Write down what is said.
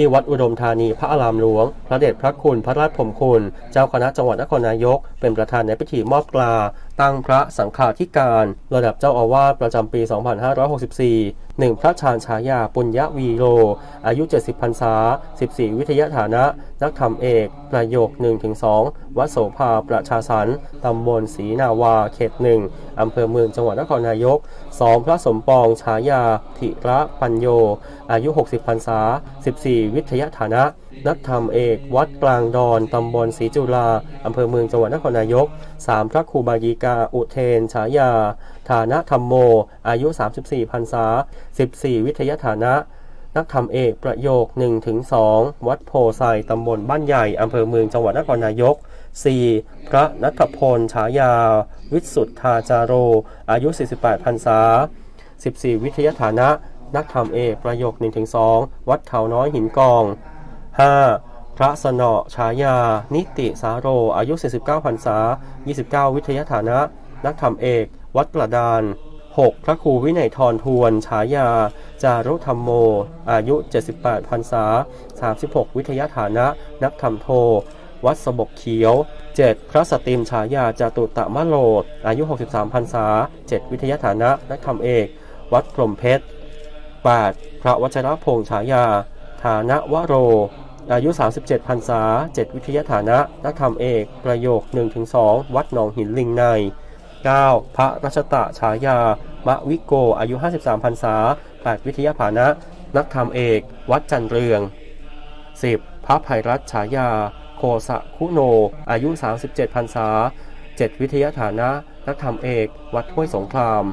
ที่วัดอุดมธานีพระอารามหลวง พระเดชพระคุณพระราชผมคุณ เจ้าคณะจังหวัดนครนายก เป็นประธานในพิธีมอบกลา ตั้งพระสังฆาธิการ ระดับเจ้าอาวาสประจำปี 2564 หนึ่งพระชานชายาปุญญวีโร อายุ 70พรรษา 14 วิทยาฐานะ นักธรรมเอก ประโยค 1-2 วัดโสภาประชาสรรตำบลศรีนาวา เขตหนึ่งอำเภอเมืองจังหวัดนครนายก 2 พระสมปองฉายาธิระปัญโย อายุ 60พรรษา 14 วิทยาฐานะ นักธรรมเอก วัดกลางดอนตำบลศรีจุฬาอำเภอเมืองจังหวัดนครนายก 3 พระครูบายีกา อุเทน ฉายา ฐานะธรรมโม อายุ 34พรรษา 14 วิทยฐานะ นักธรรมเอกประโยค 1-2 วัดโพไซตำบลบ้านใหญ่อำเภอเมืองจังหวัดนครนายก 4. พระนัทพล ฉายา วิสุทธาจาโร อายุ 48พรรษา 14 วิทยฐานะนักธรรมเอกประโยค 1-2 วัดเขาน้อยหินกอง 5. พระสนอฉายา นิติสาโร อายุ 49พรรษา 29 วิทยาฐานะ นักธรรมเอก วัดกระดาน 6. พระครูวินัยทรทวนฉายา จารุธรรมโม อายุ 78พรรษา 36 วิทยาฐานะ นักธรรมโท วัดสบกเขียว 7. พระสตรีมฉายาจาตุตะมะโลอายุ 63พรรษา 7 วิทยาฐานะ นักธรรมเอก วัดพรหมเพชร 8. พระวัชรพงษ์ฉายา ฐานะวโร อายุ 37พรรษา 7 วิทยาฐานะนักธรรมเอก ประโยค 1-2 วัดหนองหินลิงใน 9. พระรัชตะฉายา มะวิโก อายุ 53พรรษา 8 วิทยาฐานะ นักธรรมเอก วัดจันเรือง 10. พระภัยรัตฉายา โคสะคุโน อายุ 37พรรษา 7 วิทยาฐานะ นักธรรมเอก วัดห้วยสงคราม